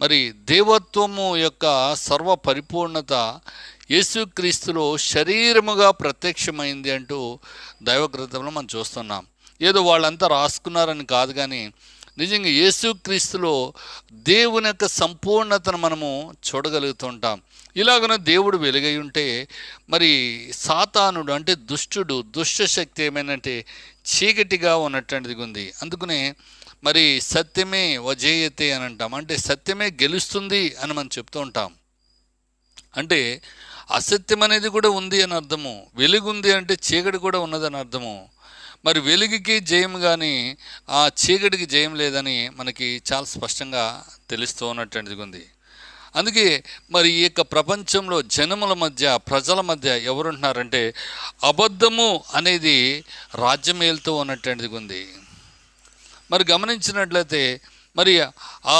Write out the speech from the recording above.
మరి దేవత్వము యొక్క సర్వ పరిపూర్ణత యేసుక్రీస్తులో శరీరముగా ప్రత్యక్షమైంది అంటూ దైవగ్రంథంలో మనం చూస్తున్నాం. ఏదో వాళ్ళంతా రాసుకున్నారని కాదు కానీ నిజంగా యేసుక్రీస్తులో దేవుని యొక్క సంపూర్ణతను మనము చూడగలుగుతుంటాం. ఇలాగన దేవుడు వెలుగై ఉంటే మరి సాతానుడు అంటే దుష్టుడు దుష్ట శక్తి ఏమైనంటే చీకటిగా ఉన్నటువంటిది ఉంది. అందుకనే మరి సత్యమే వజేయతే అని అంటాం. అంటే సత్యమే గెలుస్తుంది అని మనం చెప్తూ ఉంటాం. అంటే అసత్యం అనేది కూడా ఉంది అని అర్థము. వెలుగుంది అంటే చీకటి కూడా ఉన్నదని అర్థము. మరి వెలుగుకి జయం కానీ ఆ చీకటికి జయం లేదని మనకి చాలా స్పష్టంగా తెలుస్తూ ఉన్నటువంటిది ఉంది అందుకే మరి ఈ యొక్క ప్రపంచంలో జనముల మధ్య ప్రజల మధ్య ఎవరుంటున్నారంటే అబద్ధము అనేది రాజ్యం ఏలుతూ ఉన్నటువంటిది ఉంది మరి గమనించినట్లయితే మరి ఆ